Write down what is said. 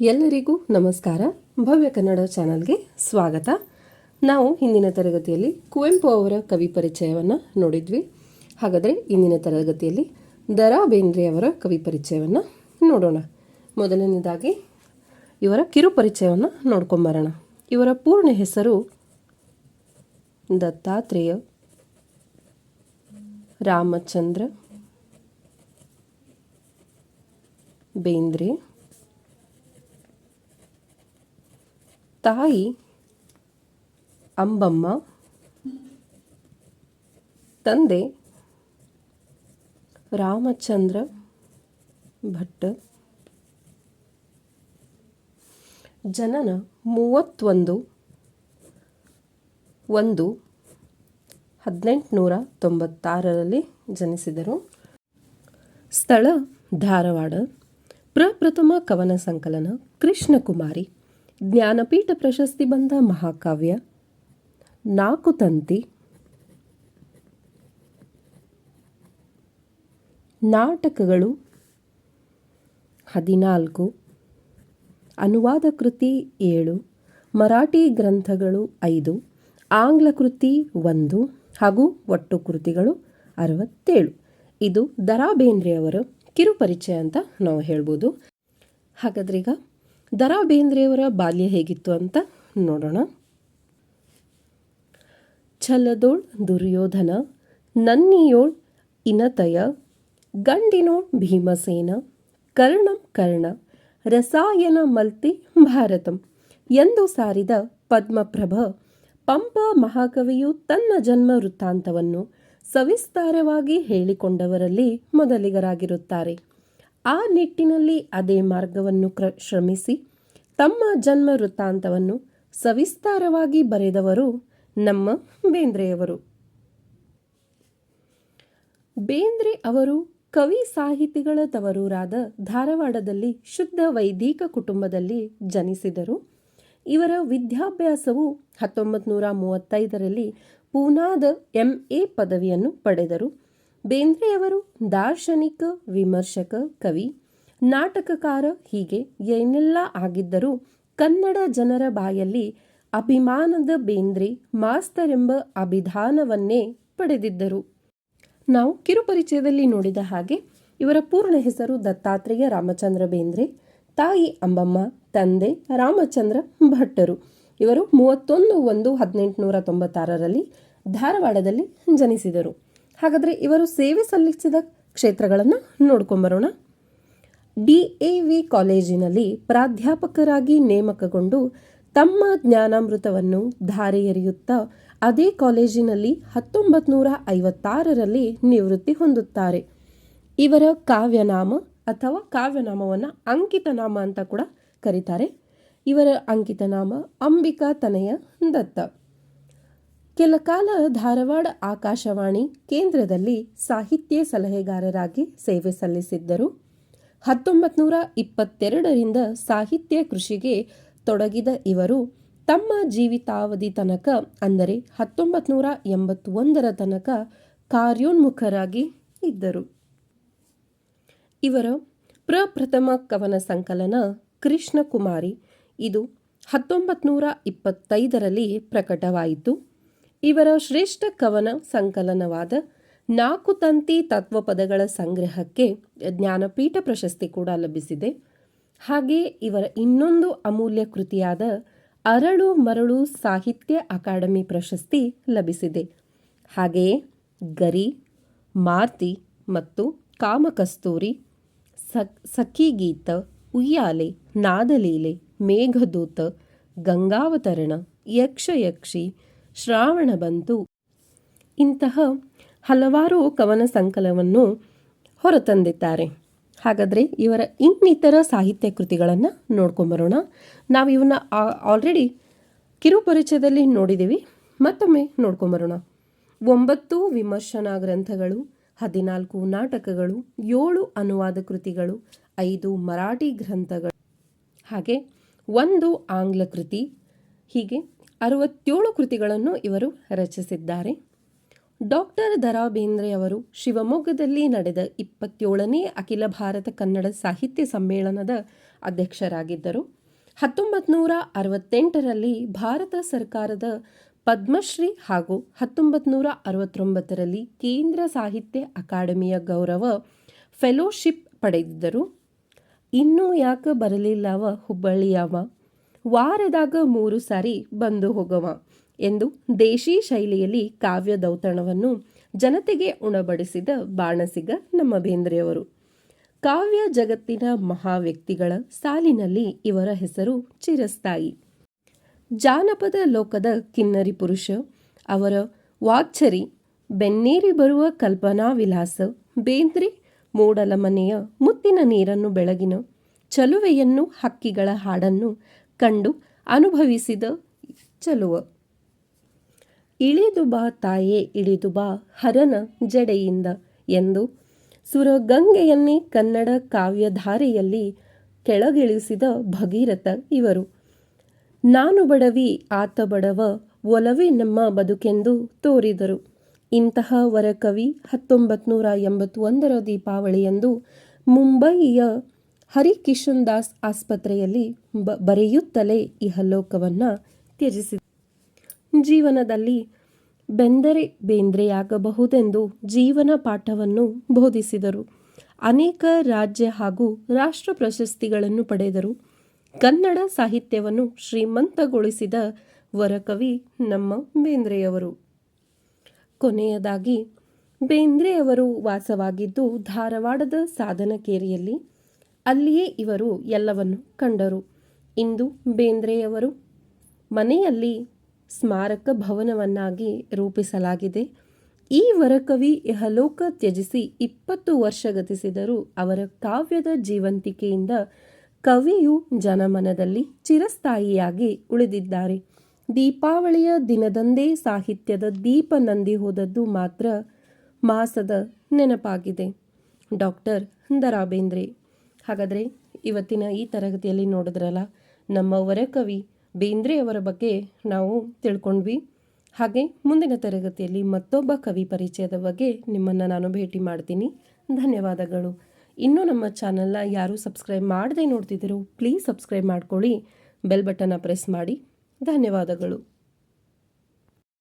ಎಲ್ಲರಿಗೂ ನಮಸ್ಕಾರ. ಭವ್ಯ ಕನ್ನಡ ಚಾನಲ್ಗೆ ಸ್ವಾಗತ. ನಾವು ಹಿಂದಿನ ತರಗತಿಯಲ್ಲಿ ಕುವೆಂಪು ಅವರ ಕವಿ ಪರಿಚಯವನ್ನು ನೋಡಿದ್ವಿ. ಹಾಗಾದರೆ ಇಂದಿನ ತರಗತಿಯಲ್ಲಿ ದರಾ ಬೇಂದ್ರೆ ಅವರ ಕವಿ ಪರಿಚಯವನ್ನು ನೋಡೋಣ. ಮೊದಲನೇದಾಗಿ ಇವರ ಕಿರು ಪರಿಚಯವನ್ನು ನೋಡ್ಕೊಂಬರೋಣ ಇವರ ಪೂರ್ಣ ಹೆಸರು ದತ್ತಾತ್ರೇಯ, ರಾಮಚಂದ್ರ, ಬೇಂದ್ರೆ ತಾಯಿ ಅಂಬಮ್ಮ, ತಂದೆ ರಾಮಚಂದ್ರ ಭಟ್. ಜನನ ಮೂವತ್ತೊಂದು ಒಂದು ಹದಿನೆಂಟುನೂರ ತೊಂಬತ್ತಾರರಲ್ಲಿ ಜನಿಸಿದರು. ಸ್ಥಳ ಧಾರವಾಡ. ಪ್ರಪ್ರಥಮ ಕವನ ಸಂಕಲನ ಕೃಷ್ಣಕುಮಾರಿ. ಜ್ಞಾನಪೀಠ ಪ್ರಶಸ್ತಿ ಬಂದ ಮಹಾಕಾವ್ಯ, ನಾಲ್ಕು ತಂತಿ, ನಾಟಕಗಳು, ಹದಿನಾಲ್ಕು, ಅನುವಾದ ಕೃತಿ ಏಳು, ಮರಾಠಿ ಗ್ರಂಥಗಳು ಐದು, ಆಂಗ್ಲ ಕೃತಿ ಒಂದು ಹಾಗೂ ಒಟ್ಟು ಕೃತಿಗಳು ಅರವತ್ತೇಳು. ಇದು ದರಾ ಬೇಂದ್ರೆಯವರ ಕಿರು ಪರಿಚಯ ಅಂತ ನಾವು ಹೇಳ್ಬೋದು. ಹಾಗಾದ್ರೆ ಈಗ ದರಾ ಬೇಂದ್ರೆಯವರ ಬಾಲ್ಯ ಹೇಗಿತ್ತು ಅಂತ ನೋಡೋಣ. ಛಲದೋಳ್ ದುರ್ಯೋಧನ, ನನ್ನಿಯೋಳ್ ಇನತಯ, ಗಂಡಿನೋಳ್ ಭೀಮಸೇನ, ಕರ್ಣಂ ಕರ್ಣ, ರಸಾಯನ ಮಲ್ತಿ ಭಾರತಂ ಎಂದು ಸಾರಿದ ಪದ್ಮಪ್ರಭ, ಪಂಪ ಮಹಾಕವಿಯು ತನ್ನ ಜನ್ಮ ವೃತ್ತಾಂತವನ್ನು ಸವಿಸ್ತಾರವಾಗಿ ಹೇಳಿಕೊಂಡವರಲ್ಲಿ ಮೊದಲಿಗರಾಗಿರುತ್ತಾರೆ. ಆ ನಿಟ್ಟಿನಲ್ಲಿ ಅದೇ ಮಾರ್ಗವನ್ನು ಕ್ರ, ಶ್ರಮಿಸಿ ತಮ್ಮ ಜನ್ಮ ವೃತ್ತಾಂತವನ್ನು ಸವಿಸ್ತಾರವಾಗಿ ಬರೆದವರು ನಮ್ಮ ಬೇಂದ್ರೆಯವರು. ಬೇಂದ್ರೆ ಅವರು ಕವಿ ಸಾಹಿತಿಗಳ ತವರೂರಾದ ಧಾರವಾಡದಲ್ಲಿ ಶುದ್ಧ ವೈದಿಕ ಕುಟುಂಬದಲ್ಲಿ ಜನಿಸಿದರು. ಇವರ ವಿದ್ಯಾಭ್ಯಾಸವು ಹತ್ತೊಂಬತ್ತು ನೂರ ಮೂವತ್ತೈದರಲ್ಲಿ ಪೂನಾದ ಎಂ ಎ ಪದವಿಯನ್ನು ಪಡೆದರು. ಬೇಂದ್ರೆಯವರು ದಾರ್ಶನಿಕ, ವಿಮರ್ಶಕ, ಕವಿ, ನಾಟಕಕಾರ ಹೀಗೆ ಏನೆಲ್ಲ ಆಗಿದ್ದರೂ ಕನ್ನಡ ಜನರ ಬಾಯಲ್ಲಿ ಅಭಿಮಾನದ ಬೇಂದ್ರೆ ಮಾಸ್ತರ್ ಎಂಬ ಅಭಿಧಾನವನ್ನೇ ಪಡೆದಿದ್ದರು. ನಾವು ಕಿರುಪರಿಚಯದಲ್ಲಿ ನೋಡಿದ ಹಾಗೆ ಇವರ ಪೂರ್ಣ ಹೆಸರು ದತ್ತಾತ್ರೇಯ ರಾಮಚಂದ್ರ ಬೇಂದ್ರೆ, ತಾಯಿ ಅಂಬಮ್ಮ, ತಂದೆ ರಾಮಚಂದ್ರ ಭಟ್ಟರು. ಇವರು ಮೂವತ್ತೊಂದು ಒಂದು ಹದಿನೆಂಟುನೂರ ತೊಂಬತ್ತಾರರಲ್ಲಿ ಧಾರವಾಡದಲ್ಲಿ ಜನಿಸಿದರು. ಹಾಗಾದರೆ ಇವರು ಸೇವೆ ಸಲ್ಲಿಸಿದ ಕ್ಷೇತ್ರಗಳನ್ನು ನೋಡ್ಕೊಂಬರೋಣ. ಡಿ ಎ ವಿ ಕಾಲೇಜಿನಲ್ಲಿ ಪ್ರಾಧ್ಯಾಪಕರಾಗಿ ನೇಮಕಗೊಂಡು ತಮ್ಮ ಜ್ಞಾನಾಮೃತವನ್ನು ಧಾರೆ ಎರೆಯುತ್ತಾ ಅದೇ ಕಾಲೇಜಿನಲ್ಲಿ ಹತ್ತೊಂಬತ್ತು ನೂರ ಐವತ್ತಾರರಲ್ಲಿ ನಿವೃತ್ತಿ ಹೊಂದುತ್ತಾರೆ. ಇವರ ಕಾವ್ಯನಾಮ ಅಥವಾ ಕಾವ್ಯನಾಮವನ್ನು ಅಂಕಿತನಾಮ ಅಂತ ಕೂಡ ಕರೀತಾರೆ. ಇವರ ಅಂಕಿತನಾಮ ಅಂಬಿಕಾ ತನಯ ದತ್ತ. ಕೆಲ ಕಾಲ ಧಾರವಾಡ ಆಕಾಶವಾಣಿ ಕೇಂದ್ರದಲ್ಲಿ ಸಾಹಿತ್ಯ ಸಲಹೆಗಾರರಾಗಿ ಸೇವೆ ಸಲ್ಲಿಸಿದ್ದರು. ಹತ್ತೊಂಬತ್ತು ನೂರ ಇಪ್ಪತ್ತೆರಡರಿಂದ ಸಾಹಿತ್ಯ ಕೃಷಿಗೆ ತೊಡಗಿದ ಇವರು ತಮ್ಮ ಜೀವಿತಾವಧಿ ತನಕ, ಅಂದರೆ ಹತ್ತೊಂಬತ್ತು ನೂರ ಎಂಬತ್ತೊಂದರ ತನಕ ಕಾರ್ಯೋನ್ಮುಖರಾಗಿ ಇದ್ದರು. ಇವರ ಪ್ರಪ್ರಥಮ ಕವನ ಸಂಕಲನ ಕೃಷ್ಣಕುಮಾರಿ. ಇದು ಹತ್ತೊಂಬತ್ತು ನೂರ ಇಪ್ಪತ್ತೈದರಲ್ಲಿ ಪ್ರಕಟವಾಯಿತು. ಇವರ ಶ್ರೇಷ್ಠ ಕವನ ಸಂಕಲನವಾದ ನಾಲ್ಕು ತಂತಿ ತತ್ವಪದಗಳ ಸಂಗ್ರಹಕ್ಕೆ ಜ್ಞಾನಪೀಠ ಪ್ರಶಸ್ತಿ ಕೂಡ ಲಭಿಸಿದೆ. ಹಾಗೆ ಇವರ ಇನ್ನೊಂದು ಅಮೂಲ್ಯ ಕೃತಿಯಾದ ಅರಳು ಮರಳು ಸಾಹಿತ್ಯ ಅಕಾಡೆಮಿ ಪ್ರಶಸ್ತಿ ಲಭಿಸಿದೆ. ಹಾಗೆಯೇ ಗರಿ, ಮಾರ್ತಿ ಮತ್ತು ಕಾಮಕಸ್ತೂರಿ ಸಖಿಗೀತ ಉಯ್ಯಾಲೆ, ನಾದಲೀಲೆ, ಮೇಘದೂತ, ಗಂಗಾವತರಣ, ಯಕ್ಷಯಕ್ಷಿ ಶ್ರಾವಣಬಂತು ಇಂತಹ ಹಲವಾರು ಕವನ ಸಂಕಲವನ್ನು ಹೊರತಂದಿದ್ದಾರೆ. ಹಾಗಾದರೆ ಇವರ ಇನ್ನಿತರ ಸಾಹಿತ್ಯ ಕೃತಿಗಳನ್ನು ನೋಡ್ಕೊಂಬರೋಣ ನಾವು ಇವನ್ನ ಆಲ್ರೆಡಿ ಕಿರುಪರಿಚಯದಲ್ಲಿ ನೋಡಿದ್ದೀವಿ ಮತ್ತೊಮ್ಮೆ ನೋಡ್ಕೊಂಬರೋಣ ಒಂಬತ್ತು ವಿಮರ್ಶನಾ ಗ್ರಂಥಗಳು, ಹದಿನಾಲ್ಕು ನಾಟಕಗಳು, ಏಳು ಅನುವಾದ ಕೃತಿಗಳು, ಐದು ಮರಾಠಿ ಗ್ರಂಥಗಳು. ಹಾಗೆ ಒಂದು ಆಂಗ್ಲ ಕೃತಿ. ಹೀಗೆ ಅರವತ್ತೇಳು ಕೃತಿಗಳನ್ನು ಇವರು ರಚಿಸಿದ್ದಾರೆ. ಡಾಕ್ಟರ್ ದರಾ ಬೇಂದ್ರೆ ಅವರು ಶಿವಮೊಗ್ಗದಲ್ಲಿ ನಡೆದ ಇಪ್ಪತ್ತೇಳನೇ ಅಖಿಲ ಭಾರತ ಕನ್ನಡ ಸಾಹಿತ್ಯ ಸಮ್ಮೇಳನದ ಅಧ್ಯಕ್ಷರಾಗಿದ್ದರು. ಹತ್ತೊಂಬತ್ತು ನೂರ ಅರವತ್ತೆಂಟರಲ್ಲಿ ಭಾರತ ಸರ್ಕಾರದ ಪದ್ಮಶ್ರೀ ಹಾಗೂ ಹತ್ತೊಂಬತ್ತು ನೂರ ಅರವತ್ತೊಂಬತ್ತರಲ್ಲಿ ಕೇಂದ್ರ ಸಾಹಿತ್ಯ ಅಕಾಡೆಮಿಯ ಗೌರವ ಫೆಲೋಶಿಪ್ ಪಡೆದಿದ್ದರು. ಇನ್ನೂ ಯಾಕೆ ಬರಲಿಲ್ಲವ ಹುಬ್ಬಳ್ಳಿಯವ? ವಾರದಾಗ ಮೂರು ಸಾರಿ ಬಂದು ಹೋಗವ ಎಂದು ದೇಶಿ ಶೈಲಿಯಲ್ಲಿ ಕಾವ್ಯ ದೌತಣವನ್ನು ಜನತೆಗೆ ಉಣಬಡಿಸಿದ ಬಾಣಸಿಗ ನಮ್ಮ ಬೇಂದ್ರೆಯವರು ಕಾವ್ಯ ಜಗತ್ತಿನ ಮಹಾ ವ್ಯಕ್ತಿಗಳ ಸಾಲಿನಲ್ಲಿ ಇವರ ಹೆಸರು ಚಿರಸ್ಥಾಯಿ. ಜಾನಪದ ಲೋಕದ ಕಿನ್ನರಿ ಪುರುಷ, ಅವರ ವಾಗ್ಛರಿ ಬೆನ್ನೇರಿ ಬರುವ ಕಲ್ಪನಾ ವಿಲಾಸ ಬೇಂದ್ರೆ ಮೂಡಲ ಮನೆಯ ಮುತ್ತಿನ ನೀರನ್ನು ಬೆಳಗಿನ ಚಲುವೆಯನ್ನು ಹಕ್ಕಿಗಳ ಹಾಡನ್ನು ಕಂಡು ಅನುಭವಿಸಿದ ಚಲುವ. ಇಳಿದು ಬಾ ತಾಯೇ, ಇಳಿದು ಬಾ ಹರನ ಜಡೆಯಿಂದ ಎಂದು ಸುರಗಂಗೆಯನ್ನೇ ಕನ್ನಡ ಕಾವ್ಯಧಾರೆಯಲ್ಲಿ ಕೆಳಗಿಳಿಸಿದ ಭಗೀರಥ ಇವರು. ನಾನು ಬಡವಿ, ಆತ ಬಡವ, ಒಲವೇ ನಮ್ಮ ಬದುಕೆಂದು ತೋರಿದರು. ಇಂತಹ ವರಕವಿ ಹತ್ತೊಂಬತ್ತು ನೂರ ಎಂಬತ್ತೊಂದರ ದೀಪಾವಳಿಯಂದು ಮುಂಬಯಿಯ ಹರಿಕಿಶನ್ ದಾಸ್ ಆಸ್ಪತ್ರೆಯಲ್ಲಿ ಬ, ಬರೆಯುತ್ತಲೇ ಇಹಲೋಕವನ್ನು ತ್ಯಜಿಸಿದ. ಜೀವನದಲ್ಲಿ ಬೆಂದರೆ ಬೇಂದ್ರೆಯಾಗಬಹುದೆಂದು ಜೀವನ ಪಾಠವನ್ನು ಬೋಧಿಸಿದರು. ಅನೇಕ ರಾಜ್ಯ ಹಾಗೂ ರಾಷ್ಟ್ರ ಪ್ರಶಸ್ತಿಗಳನ್ನು ಪಡೆದರು. ಕನ್ನಡ ಸಾಹಿತ್ಯವನ್ನು ಶ್ರೀಮಂತಗೊಳಿಸಿದ ವರಕವಿ ನಮ್ಮ ಬೇಂದ್ರೆಯವರು. ಕೊನೆಯದಾಗಿ, ಬೇಂದ್ರೆಯವರು ವಾಸವಾಗಿದ್ದು ಧಾರವಾಡದ ಸಾಧನಕೇರಿಯಲ್ಲಿ ಅಲ್ಲಿಯೇ ಇವರು ಎಲ್ಲವನ್ನು ಕಂಡರು. ಇಂದು ಬೇಂದ್ರೆಯವರು ಮನೆಯಲ್ಲಿ ಸ್ಮಾರಕ ಭವನವನ್ನಾಗಿ ರೂಪಿಸಲಾಗಿದೆ. ಈ ವರಕವಿ ಇಹಲೋಕ ತ್ಯಜಿಸಿ ಇಪ್ಪತ್ತು ವರ್ಷ ಗತಿಸಿದರೂ ಅವರ ಕಾವ್ಯದ ಜೀವಂತಿಕೆಯಿಂದ ಕವಿಯು ಜನಮನದಲ್ಲಿ ಚಿರಸ್ಥಾಯಿಯಾಗಿ ಉಳಿದಿದ್ದಾರೆ. ದೀಪಾವಳಿಯ ದಿನದಂದೇ ಸಾಹಿತ್ಯದ ದೀಪ ನಂದಿ ಹೋದದ್ದು ಮಾತ್ರ ಮಾಸದ ನೆನಪಾಗಿದೆ. ಡಾಕ್ಟರ್ ದರಾ ಬೇಂದ್ರೆ ಹಾಗಾದರೆ ಇವತ್ತಿನ ಈ ತರಗತಿಯಲ್ಲಿ ನೋಡಿದ್ರಲ್ಲ, ನಮ್ಮ ವರಕವಿ ಬೇಂದ್ರೆ ಅವರ ಬಗ್ಗೆ ನಾವು ತಿಳ್ಕೊಂಡ್ವಿ. ಹಾಗೆ ಮುಂದಿನ ತರಗತಿಯಲ್ಲಿ ಮತ್ತೊಬ್ಬ ಕವಿ ಪರಿಚಯದ ಬಗ್ಗೆ ನಿಮ್ಮನ್ನು ನಾನು ಭೇಟಿ ಮಾಡ್ತೀನಿ. ಧನ್ಯವಾದಗಳು. ಇನ್ನೂ ನಮ್ಮ ಚಾನಲ್ನ ಯಾರೂ ಸಬ್ಸ್ಕ್ರೈಬ್ ಮಾಡದೆ ನೋಡ್ತಿದ್ದೀರೋ ಪ್ಲೀಸ್ ಸಬ್ಸ್ಕ್ರೈಬ್ ಮಾಡ್ಕೊಳ್ಳಿ. ಬೆಲ್ ಬಟನ್ನ ಪ್ರೆಸ್ ಮಾಡಿ. ಧನ್ಯವಾದಗಳು.